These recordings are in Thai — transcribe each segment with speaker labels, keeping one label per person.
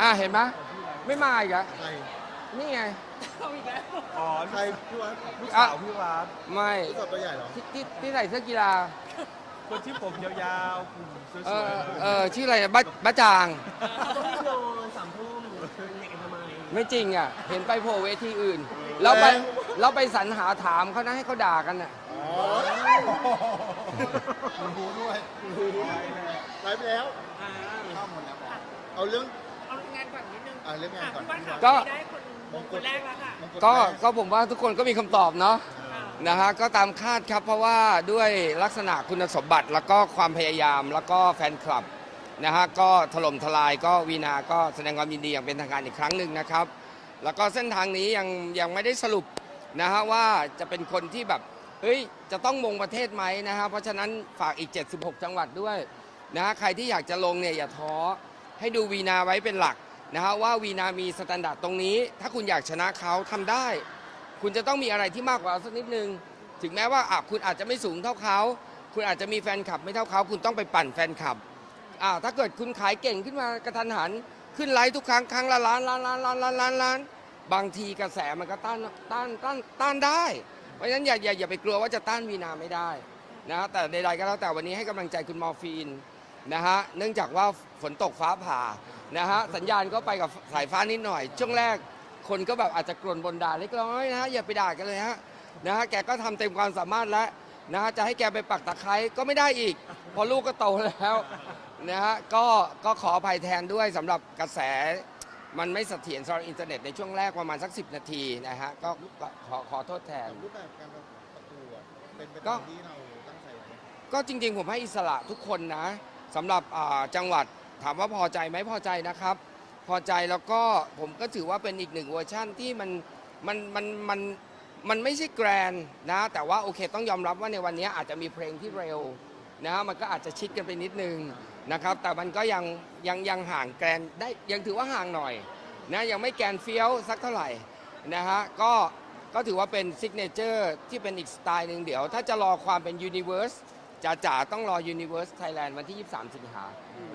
Speaker 1: อะเห็นไหมไม่มาอีกอะ
Speaker 2: ใคร
Speaker 1: นี่ไง
Speaker 3: อ๋อ
Speaker 2: ใครพี่วัด
Speaker 3: ลูกสาวพี่วัด
Speaker 1: ไม่
Speaker 2: พี่วัดตัวใหญ่เหรอ
Speaker 1: ที่ที่ที่ใส่เสื้อกีฬา
Speaker 3: คนที่ผมยาวๆหุ่นสวย
Speaker 1: เออ
Speaker 3: ๆ
Speaker 1: เออชื่ออะไรนะบ้าบ้าจาง
Speaker 4: ต้องนอนสามทุ่มเด็กกันทำไม
Speaker 1: ไม่จริงอะ เห็นไปโผล่เวทีอื่นแล้วไปเราไปสรรหาถามเขานะให้เขาด่ากันอะ
Speaker 2: อ๋อคุณรู้ด้วยไลฟ์ไปแล้ว
Speaker 4: อ่า
Speaker 2: ข้ามหมดแล้วบอกเอาเรื่อง
Speaker 5: เอางาน ก่อนนิดนึง
Speaker 2: อ่าเรื่องงานก่อน
Speaker 5: พี่วัดค่ะ
Speaker 1: ก็
Speaker 5: ได้คนมงกุฎแรกแล้วค่ะ
Speaker 2: มงล
Speaker 1: ก็
Speaker 2: แร
Speaker 1: ก็ผมว่าทุกคนก็มีคำตอบเนาะ
Speaker 5: อ่า
Speaker 1: นะฮะก็ตามคาดครับเพราะว่าด้วยลักษณะคุณสมบัติแล้วก็ความพยายามแล้วก็แฟนคลับนะฮะก็ถล่มทลายก็วีนาก็แสดงความยินดีอย่างเป็นทางการอีกครั้งหนึ่งนะครับ แล้วก็เส้นทางนี้ยังยังไม่ได้สรุปนะฮะว่าจะเป็นคนที่แบบเฮ้ยจะต้องมงประเทศไหมนะฮะเพราะฉะนั้นฝากอีก 76 จังหวัดด้วยนะฮะใครที่อยากจะลงเนี่ยอย่าท้อให้ดูวีนาไว้เป็นหลัก นะฮะว่าวีนามีสแตนดาร์ดตรงนี้ ถ้าคุณอยากชนะเขาทำได้ คุณจะต้องมีอะไรที่มากกว่าเราสักนิดนึง ถึงแม้ว่าอะคุณอาจจะไม่สูงเท่าเขา คุณอาจจะมีแฟนคลับไม่เท่าเขา คุณต้องไปปั่นแฟนคลับอ่าถ้าเกิดคุณขายเก่งขึ้นมากระทันหัน ขึ้นไลฟ์ทุกครั้งครั้งละล้านล้านล้านล้านล้านล้านล้านบางทีกระแสมันก็ต้านต้านต้านต้านได้ เพราะฉะนั้นอย่าอย่าอย่าไปกลัวว่าจะต้านวีนาไม่ได้นะแต่ใดๆก็แล้วแต่วันนี้ให้กำลังใจคุณมอร์ฟีน นะฮะเนื่องจากว่าฝนตกฟ้าผ่านะฮะสัญญาณก็ไปกับสายฟ้านิดหน่อย ช่วงแรกคนก็แบบอาจจะกลนบนด่าเล็กน้อยนะฮะอย่าไปด่ากันเลยฮะนะฮะแกก็ทำเต็มความสามารถแล้วนะฮะจะให้แกไปปักตะไคร้ก็ไม่ได้อีกเพอลูกก็โตแล้วนะฮะก็ก็ขออภัยแทนด้วยสำหรับกระแสมันไม่เสถียรสำหรับอินเทอร์เน็ตในช่วงแรกประมาณสัก 10 นาทีนะฮะก็ก็ขอขอโทษแทน
Speaker 2: รูปแบบการประกวดเป็นไป
Speaker 1: ก็
Speaker 2: ตามที่เราตั้งใจไว้
Speaker 1: ก็จริง ๆ ผมให้อิสระทุกคนนะ สำหรับจังหวัดถามว่าพอใจไหมพอใจนะครับ พอใจแล้วก็ผมก็ถือว่าเป็นอีกหนึ่งเวอร์ชั่นที่มันมันมันมันมันไม่ใช่แกรนนะแต่ว่าโอเคต้องยอมรับว่าในวันนี้อาจจะมีเพลงที่เร็วนะมันก็อาจจะชิดกันไปนิดนึงนะครับแต่มันก็ยังยังยังห่างแกรนได้ยังถือว่าห่างหน่อยนะยังไม่แกรนเฟี้ยวสักเท่าไหร่นะฮะก็ก็ถือว่าเป็นซิกเนเจอร์ที่เป็นอีกสไตล์หนึ่งเดี๋ยว ถ้าจะรอความเป็นยูนิเว r ร์ส จ๋าๆต้องรอ Universe Thailand วันที่ 23 สิงหา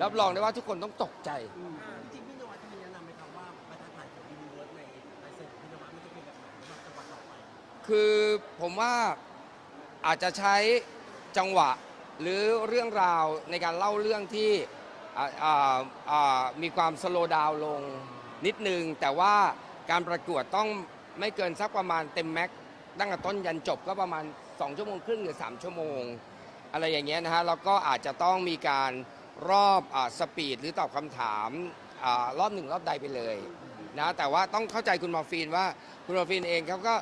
Speaker 1: รับรองได้ว่าทุกคนต้องตกใจ
Speaker 4: อืมจริงๆพี่นวัดจะมีแนะนำไหมครับว่ามาตรฐานของยูนิเวิร์สในลายเซ็นของพี่นวัดมันจะเป็นแบบไหนสำหรับจังหวัดต่อไป
Speaker 1: คือผมว่าอาจจะใช้จังหวะหรือเรื่องราวในการเล่าเรื่องที่อ่าอ่าอ่ามีความสโลว์ดาวน์ลงนิดนึง แต่ว่าการประกวดต้องไม่เกินสักประมาณเต็มแม็กซ์ตั้งแต่ต้นยันจบก็ประมาณ 2 ชั่วโมงครึ่งหรือ 3 ชั่วโมง อะไรอย่างเงี้ยนะฮะแล้วก็อาจจะต้องมีการรอบอสปีดหรือตอบคำถามอารอบหนึ่งรอบใดไปเลยนะแต่ว่าต้องเข้าใจคุณมอร์ฟีนว่าคุณมอร์ฟีนเองเขาก็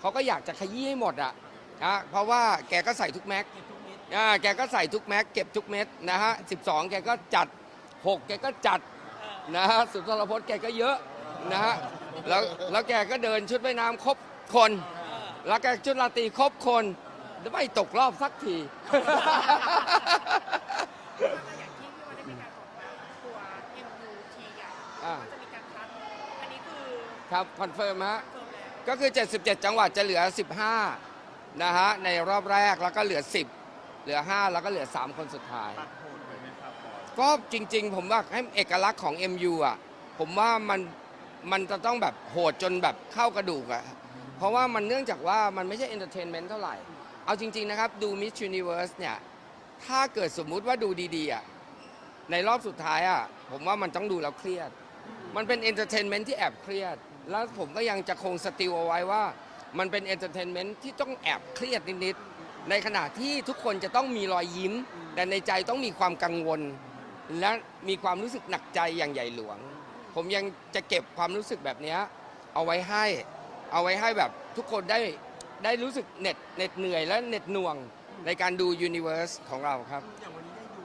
Speaker 1: เขาก็อยากจะขยี้ให้หมดอะนะเพราะว่าแกก็ใส่ทุกแม็ก
Speaker 4: เก็บทุกเม็ด
Speaker 1: อ่าแกก็ใส่ทุกแม็กเก็บทุกเม็ดนะฮะ12แกก็จัด 6 แกก็จัดนะฮะสุนทรพจน์แกก็เยอะนะฮะแล้วแล้วแกก็เดินชุดว่ายน้ำครบคน แล้วแกชุดราตรีครบคน ไม่ตกรอบสักที
Speaker 5: อย่างที่พี่วัดได้มีการบอกว่าตัว MUT อะ
Speaker 1: อ่า
Speaker 5: ก็จะมีการคัดอันนี้คือ
Speaker 1: ครับคอนเฟิร์มฮะ
Speaker 5: เฟิร์มแล้ว
Speaker 1: ก็คือ 77 จังหวัดจะเหลือ 15 นะฮะ ในรอบแรกแล้วก็เหลือ 10 เหลือ 5 แล้วก็เหลือ 3 คนสุดท้าย
Speaker 3: ตัดโหดไปไหมครับบอส
Speaker 1: ก็จริงๆ ผมว่าให้เอกลักษณ์ของ MU อะ ผมว่ามันมันจะต้องแบบโหดจนแบบเข้ากระดูกอะ เพราะว่ามันเนื่องจากว่ามันไม่ใช่เอนเตอร์เทนเมนต์เท่าไหร่ เอาจริง ๆ นะครับ ดู Miss Universe เนี่ย ถ้าเกิดสมมุติว่าดูดีๆอะในรอบสุดท้ายอะผมว่ามันต้องดูแล้วเครียด มันเป็นเอนเตอร์เทนเมนต์ที่แอบเครียด แล้วผมก็ยังจะคงสติลเอาไว้ว่า มันเป็นเอนเตอร์เทนเมนต์ที่ต้องแอบเครียดนิดๆในขณะที่ทุกคนจะต้องมีรอยยิ้ม แต่ในใจต้องมีความกังวล และมีความรู้สึกหนักใจอย่างใหญ่หลวง ผมยังจะเก็บความรู้สึกแบบเนี้ยเอาไว้ให้ เอาไว้ให้แบบทุกคนได้ ได้รู้สึกเหน็ดเหน็ดเหนื่อยและเหน็ดหน่วงในการดู Universe ของเราครับ
Speaker 4: อย่างวันนี้ได้ดู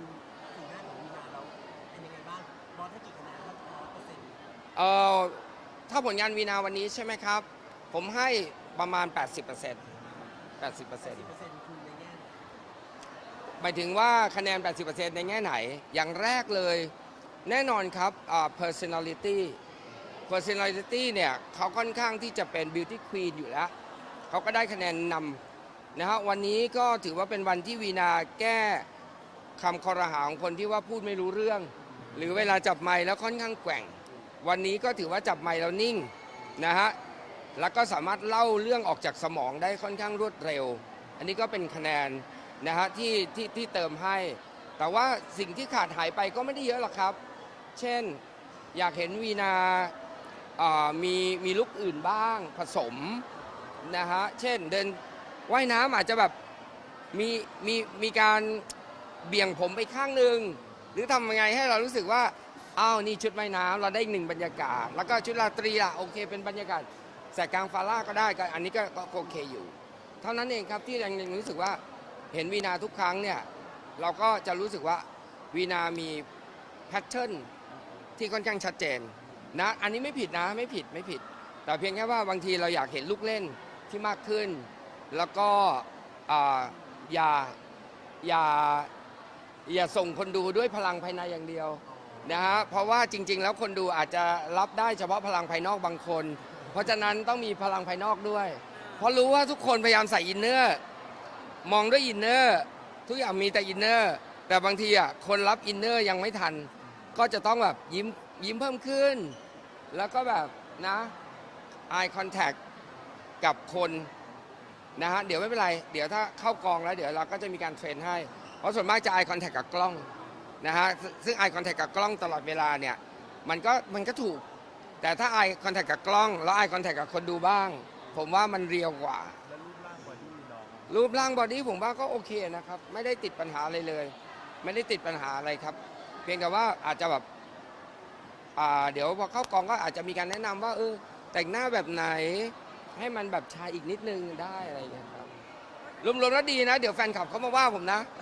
Speaker 4: สีหน้าของมีนาแล้วเป็นยังไงบ้างบอสให้กี่คะแนนถ้าร้อยเปอร์เซ็นต์
Speaker 1: เอ่อถ้าผลงานวีนาวันนี้ใช่ไหมครับ ผมให้ประมาณ 80% 80%
Speaker 4: สิบเปอร์เซ็นต์คือในแง่ไหน
Speaker 1: หมายถึงว่าคะแนน 80%ในแง่ไหน อย่างแรกเลย แน่นอนครับอ่า personality personality เนี่ยเขาค่อนข้างที่จะเป็น beauty queen อยู่แล้ว เขาก็ได้คะแนนนำนะฮะวันนี้ก็ถือว่าเป็นวันที่วีนาแก้คำคอรหาของคนที่ว่าพูดไม่รู้เรื่อง หรือเวลาจับไมค์แล้วค่อนข้างแกว่ง วันนี้ก็ถือว่าจับไมค์แล้วนิ่งนะฮะแล้วก็สามารถเล่าเรื่องออกจากสมองได้ค่อนข้างรวดเร็ว อันนี้ก็เป็นคะแนนนะฮะที่ที่ที่เติมให้ แต่ว่าสิ่งที่ขาดหายไปก็ไม่ได้เยอะหรอกครับ เช่นอยากเห็นวีนาอ่ามีมีลุกอื่นบ้างผสม นะฮะ เช่นเดินว่ายน้ำอาจจะแบบมีมีมีการเบี่ยงผมไปข้างหนึ่งหรือทำยังไงให้เรารู้สึกว่าอ้าวนี่ชุดว่ายน้ำเราได้อีกหนึ่งบรรยากาศ แล้วก็ชุดราตรีล่ะโอเค เป็นบรรยากาศแสกกลางฟาร่าก็ได้ก็อันนี้ก็ก็โอเคอยู่ เท่านั้นเองครับที่ยังยังรู้สึกว่าเห็นวีนาทุกครั้งเนี่ยเราก็จะรู้สึกว่าวีนามีแพทเทิร์นที่ค่อนข้างชัดเจนนะอันนี้ไม่ผิดนะไม่ผิดไม่ผิด แต่เพียงแค่ว่าบางทีเราอยากเห็นลูกเล่น ที่มากขึ้น แล้วก็อย่าอย่าอย่าส่งคนดูด้วยพลังภายในอย่างเดียวนะฮะเพราะว่าจริง ๆ แล้วคนดูอาจจะรับได้เฉพาะพลังภายนอกบางคน เพราะฉะนั้นต้องมีพลังภายนอกด้วย เพราะรู้ว่าทุกคนพยายามใส่อินเนอร์มองด้วยอินเนอร์ทุกอย่างมีแต่อินเนอร์แต่บางทีอะคนรับอินเนอร์ยังไม่ทัน ก็จะต้องแบบยิ้มยิ้มเพิ่มขึ้น แล้วก็แบบนะ eye contact กับคนนะฮะเดี๋ยวไม่เป็นไร เดี๋ยวถ้าเข้ากองแล้ว เดี๋ยวเราก็จะมีการเทรนให้ เพราะส่วนมากจะ eye contact กับกล้องนะฮะซึ่งซึ่ง eye contact กับกล้องตลอดเวลาเนี่ยมันก็มันก็ถูก แต่ถ้า eye contact กับกล้อง แล้ว eye contact กับคนดูบ้าง ผมว่ามันเรียวกว่า
Speaker 3: รูปร่างบอดี้น้อง
Speaker 1: รูปร่างบอดี้ผมว่าก็โอเคนะครับ ไม่ได้ติดปัญหาอะไรเลย ไม่ได้ติดปัญหาอะไรครับ เพียงแต่ว่าอาจจะแบบอ่าเดี๋ยวพอเข้ากองก็อาจจะมีการแนะนำว่าเออแต่งหน้าแบบไหน ให้มันแบบชายอีกนิดนึงได้อะไรอย่างเงี้ยครับรวมๆแล้วดีนะ เดี๋ยวแฟนคลับเขามาว่าผมนะ
Speaker 4: ห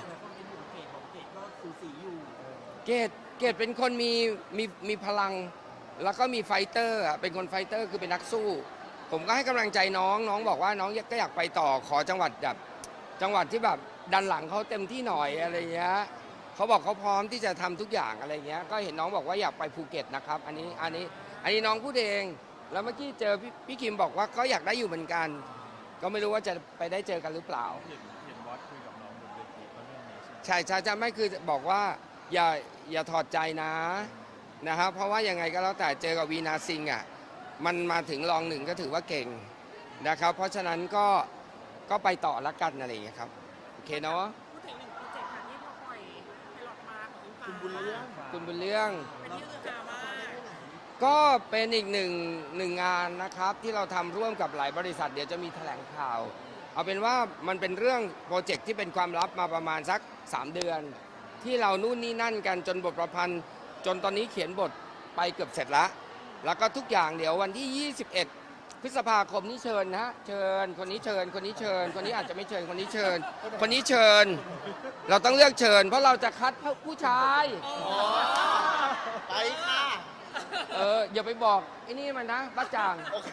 Speaker 4: ลายคนเป็นห่วงเกรดบอกเกรดก็สูสีอยู่
Speaker 1: เกดเกดเป็นคนมีมีมีพลัง แล้วก็มีไฟเตอร์อะเป็นคนไฟเตอร์คือเป็นนักสู้ ผมก็ให้กำลังใจน้องน้องบอกว่าน้องก็อยากไปต่อขอจังหวัดแบบจังหวัดที่แบบดันหลังเขาเต็มที่หน่อยอะไรเงี้ยเขาบอกเขาพร้อมที่จะทำทุกอย่างอะไรเงี้ยก็เห็นน้องบอกว่าอยากไปภูเก็ตนะครับ อันนี้อันนี้อันนี้น้องพูดเอง แล้วเมื่อกี้เจอพี่พี่คิมบอกว่าก็อยากได้อยู่เหมือนกัน ก็ไม่รู้ว่าจะไปได้เจอกันหรือเปล่า
Speaker 3: เห็นเห็นบอสคุยกับน้องบนเวทีก็เรื่องนี้ใช่ไหม
Speaker 1: ใช่ใช่ใช่ไม่คือบอกว่าอย่าอย่าถอดใจนะนะครับเพราะว่ายังไงก็แล้วแต่เจอกับวีนาซิงอะมันมาถึงรองหนึ่งก็ถือว่าเก่งนะครับ เพราะฉะนั้นก็ก็ไปต่อละกันอะไรอย่างเงี้ยครับโอเคเนาะ
Speaker 5: พูดถึงหนึ่งโปรเจกต์ค่ะที่พอปล่อยไพลอตมาของอิงฟ้า
Speaker 2: คุณบุญเลี้ยง
Speaker 1: คุณบุญเรื่อง
Speaker 5: เป็นที่ฮือฮามา ก็
Speaker 1: เป็นอีกหนึ่งหนึ่งงานนะครับ ที่เราทำร่วมกับหลายบริษัท เดี๋ยวจะมีแถลงข่าว เอาเป็นว่ามันเป็นเรื่องโปรเจกต์ที่เป็นความลับมาประมาณสัก 3 เดือน ที่เรานู่นนี่นั่นกันจนบทประพันธ์ จนตอนนี้เขียนบทไปเกือบเสร็จแล้วแล้วก็ทุกอย่างเดี๋ยววันที่ 21 พฤษภาคมนี้เชิญนะฮะเชิญ คนนี้เชิญ คนนี้เชิญ คนนี้อาจจะไม่เชิญ คนนี้เชิญ คนนี้เชิญ เราต้องเลือกเชิญ เพราะเราจะคัดผู้ชาย
Speaker 2: ไปค่ะ
Speaker 1: อออย่าไปบอกไอ้นี่มันนะบ้าจาง
Speaker 2: โอเค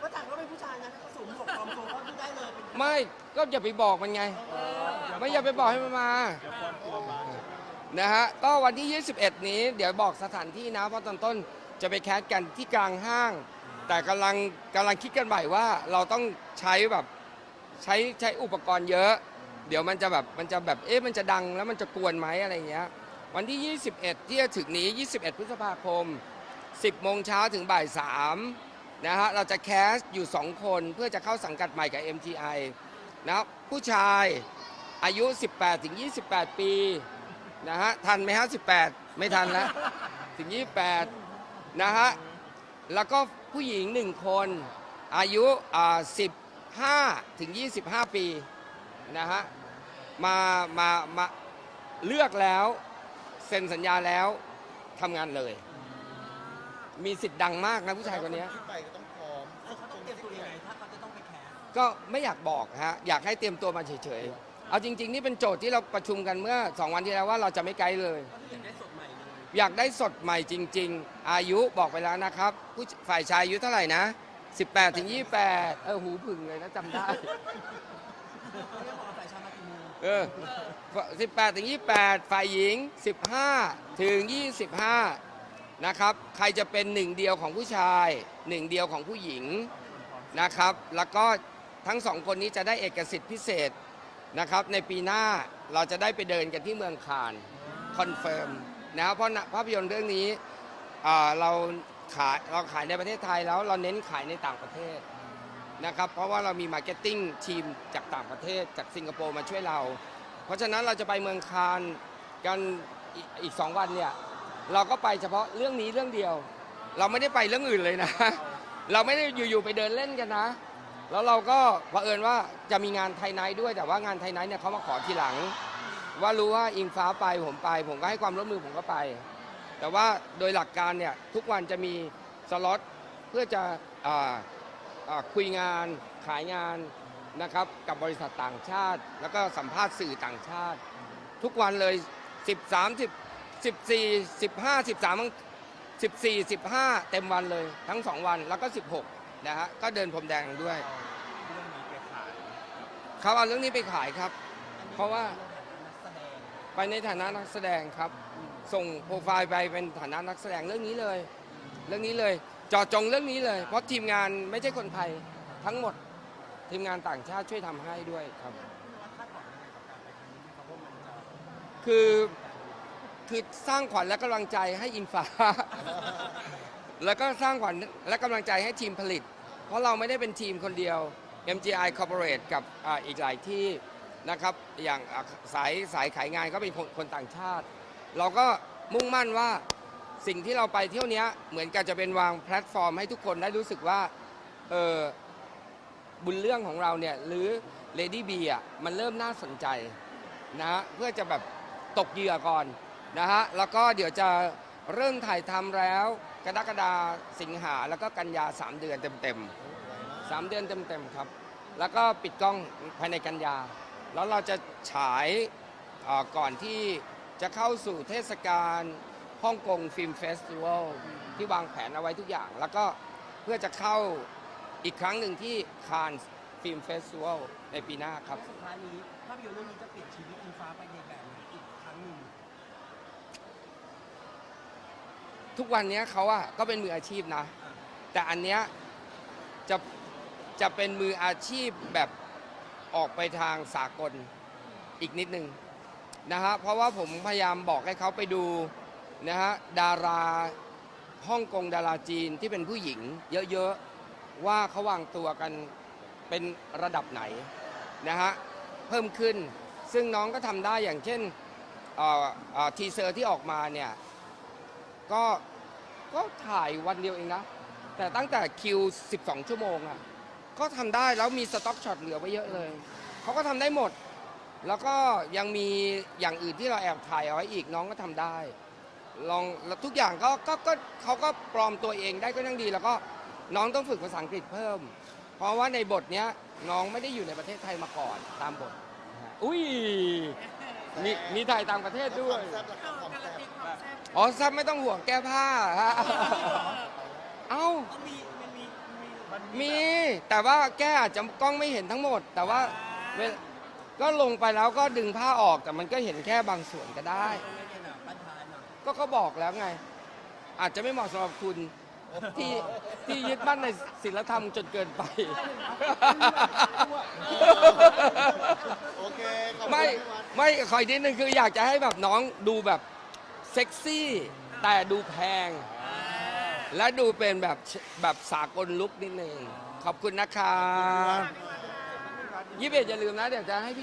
Speaker 4: ก็ต่างก็เป็นผู้ชายนะก็สูงหกความโตก็ได้เลยเป็น
Speaker 1: ไม่ก็อย่าไปบอกมันไง ไม่อย่าไปบอกให้มันมา
Speaker 3: เดี๋ยวปลอมตัวมาใช่ไหม
Speaker 1: นะฮะ ก็วันที่ 21 นี้ เดี๋ยวบอกสถานที่นะ เพราะตอนต้นจะไปแคสกันที่กลางห้าง แต่กำลังกำลังคิดกันใหม่ว่าเราต้องใช้แบบใช้ใช้อุปกรณ์เยอะ เดี๋ยวมันจะแบบมันจะแบบเอ๊ะมันจะดังแล้วมันจะกวนไหมอะไรเงี้ย วันที่ 21 ที่จะถึงนี้ 21 พฤษภาคม 10โมงเช้าถึงบ่าย3นะฮะเราจะแคสอยู่ 2 คนเพื่อจะเข้าสังกัดใหม่กับ MTI นะครับผู้ชายอายุ 18 ถึง 28 ปีนะฮะทันไหมฮะ18 ไม่ทันแล้ว ถึง 28 นะฮะ แล้วก็ผู้หญิง 1 คน อายุอ่า15 ถึง 25 ปี นะฮะ มา มา มา เลือกแล้ว เซ็นสัญญาแล้วทำงานเลย มีสิทธิ์ดังมากนะผู้ชายคนเนี้ย
Speaker 2: ที่ไปก็ต้องพร้อม
Speaker 4: เออเขาต้องเตรียมตัวยังไงถ้าเขาจะต้องไปแคส
Speaker 1: ก็ไม่อยากบอกฮะอยากให้เตรียมตัวมาเฉยๆ เอาจริง ๆ นี่เป็นโจทย์ที่เราประชุมกันเมื่อ 2 วันที่แล้วว่าเราจะไม่ไกลเลย
Speaker 4: ก็คืออยากได้สดใหม่เลย
Speaker 1: อยากได้สดใหม่จริง ๆ อายุบอกไปแล้วนะครับผู้ฝ่ายชายอายุเท่าไหร่นะ 18ถึง28 เออหูผึ่งเลยนะจำได้
Speaker 4: เขาเรียกบอกว่าฝ่ายชายมากี่โมง
Speaker 1: เออ18ถึง28 ฝ่ายหญิง 15 ถึง 25 นะครับใครจะเป็นหนึ่งเดียวของผู้ชายหนึ่งเดียวของผู้หญิงนะครับ แล้วก็ทั้งสองคนนี้จะได้เอกสิทธิ์พิเศษนะครับ ในปีหน้าเราจะได้ไปเดินกันที่เมืองคานคอนเฟิร์มนะครับเพราะภาพยนตร์เรื่องนี้เราขายเราขายในประเทศไทยแล้วเราเน้นขายในต่างประเทศนะครับ เพราะว่าเรามีมาร์เก็ตติ้งทีมจากต่างประเทศจากสิงคโปร์มาช่วยเรา เพราะฉะนั้นเราจะไปเมืองคานกันอีกสองวันเนี่ย เราก็ไปเฉพาะเรื่องนี้เรื่องเดียว เราไม่ได้ไปเรื่องอื่นเลยนะ เราไม่ได้อยู่ๆไปเดินเล่นกันนะ แล้วเราก็เอิญว่าจะมีงานไทยไนท์ด้วยแต่ว่างานไทยไนท์เนี่ยเขามาขอทีหลัง ว่ารู้ว่าอิงฟ้าไปผมไป ผมก็ให้ความร่วมมือผมก็ไป แต่ว่าโดยหลักการเนี่ยทุกวันจะมีสล็อตเพื่อจะอ่าอ่าคุยงานขายงานนะครับกับบริษัทต่างชาติ แล้วก็สัมภาษณ์สื่อต่างชาติ ทุกวันเลย 13 10 14 15 13 14 15 เต็มวันเลยทั้ง 2 วันแล้วก็ 16 นะฮะ ก็เดินพรมแดงด้วย
Speaker 3: เรื่องนี้ไปขาย
Speaker 1: เขาเอาเรื่องนี้ไปขายครับ เพราะว่า
Speaker 4: นักแสดง
Speaker 1: ไปในฐานะนักแสดงครับ ส่งโปรไฟล์ไปเป็นฐานะนักแสดงเรื่องนี้เลย เรื่องนี้เลยเจอจงเรื่องนี้เลย เพราะทีมงานไม่ใช่คนไทยทั้งหมดทีมงานต่างชาติช่วยทำให้ด้วยครับ
Speaker 4: ว่าคาดหวังยังไงกับการไปครั้งนี้ไหมครับว่ามันจะ
Speaker 1: คือ คือสร้างขวัญและกำลังใจให้อินฟ้า แล้วก็สร้างขวัญและกำลังใจให้ทีมผลิต เพราะเราไม่ได้เป็นทีมคนเดียว MGI Corporate กับอาอีกหลายที่นะครับ อย่างอะสายสายขายงานก็เป็นคนคนต่างชาติ เราก็มุ่งมั่นว่าสิ่งที่เราไปเที่ยวเนี้ยเหมือนกับจะเป็นวางแพลตฟอร์มให้ทุกคนได้รู้สึกว่าเออบุญเรื่องของเราเนี่ยหรือ Lady B อะมันเริ่มน่าสนใจนะฮะเพื่อจะแบบตกเหยื่อก่อน นะฮะแล้วก็เดี๋ยวจะเริ่มถ่ายทำแล้ว กรกฎาสิงหาแล้วก็กันยา 3 เดือนเต็มๆสามเดือนเต็มๆครับ แล้วก็ปิดกล้องภายในกันยา แล้วเราจะฉายก่อนที่จะเข้าสู่เทศกาลฮ่องกงฟิล์มเฟสติวัลที่วางแผนเอาไว้ทุกอย่าง แล้วก็เพื่อจะเข้าอีกครั้งหนึ่งที่คานฟิล์มเฟสติวัลในปีหน้าครับ
Speaker 4: สุดท้ายนี้ภาพยนตร์เรื่องนี้จะเปลี่ยนชีวิตอิงฟ้าไปในแบบไหนอีกครั้งหนึ่ง
Speaker 1: ทุกวันนี้เขาอะก็เป็นมืออาชีพนะ แต่อันเนี้ยจะจะเป็นมืออาชีพแบบออกไปทางสากลอีกนิดนึงนะฮะเพราะว่าผมพยายามบอกให้เขาไปดูนะฮะดาราฮ่องกงดาราจีนที่เป็นผู้หญิง เยอะๆว่าเขาวางตัวกันเป็นระดับไหนนะฮะเพิ่มขึ้นซึ่งน้องก็ทำได้อย่างเช่นทีเซอร์ที่ออกมาเนี่ย ก็ก็ถ่ายวันเดียวเองนะ แต่ตั้งแต่คิว 12 ชั่วโมงอะก็ทำได้แล้วมีสต็อกช็อตเหลือไว้เยอะเลย เขาก็ทำได้หมด แล้วก็ยังมีอย่างอื่นที่เราแอบถ่ายเอาไว้อีกน้องก็ทำได้ ลองแล้วทุกอย่างก็ก็ก็เขาก็ปลอมตัวเองได้ก็ยังดี แล้วก็น้องต้องฝึกภาษาอังกฤษเพิ่ม เพราะว่าในบทเนี้ยน้องไม่ได้อยู่ในประเทศไทยมาก่อนตามบทอุ้ยมีมีถ่ายต่างประเทศด้วย
Speaker 2: แซ่บละครั
Speaker 5: บ
Speaker 1: อ๋อซับไม่ต้องห่วงแก้ผ้าฮะเอ้า
Speaker 4: ก็มีมันมีมี
Speaker 3: มัน
Speaker 1: มีแต่ว่าแก้อาจจะกล้องไม่เห็นทั้งหมด แต่ว่าเวลก็ลงไปแล้วก็ดึงผ้าออกแต่มันก็เห็นแค่บางส่วนก็ได้
Speaker 4: ไม่ได้หนักบ้านท้ายหน่อย
Speaker 1: ก็เขาบอกแล้วไง อาจจะไม่เหมาะสำหรับคุณที่ที่ยึดมั่นในศีลธรรมจนเกินไป
Speaker 2: โอเคขอบคุณ
Speaker 1: ไม่
Speaker 2: พี่วัด
Speaker 1: ไม่ขออีกนิดนึงคืออยากจะให้แบบน้องดูแบบ เซ็กซี่แต่ดูแพง และดูเป็นแบบแบบสากลลุกนิดนึง ขอบคุณนะครับยี่สิบเอ็ดอย่าลืมนะ เดี๋ยวจะให้พี่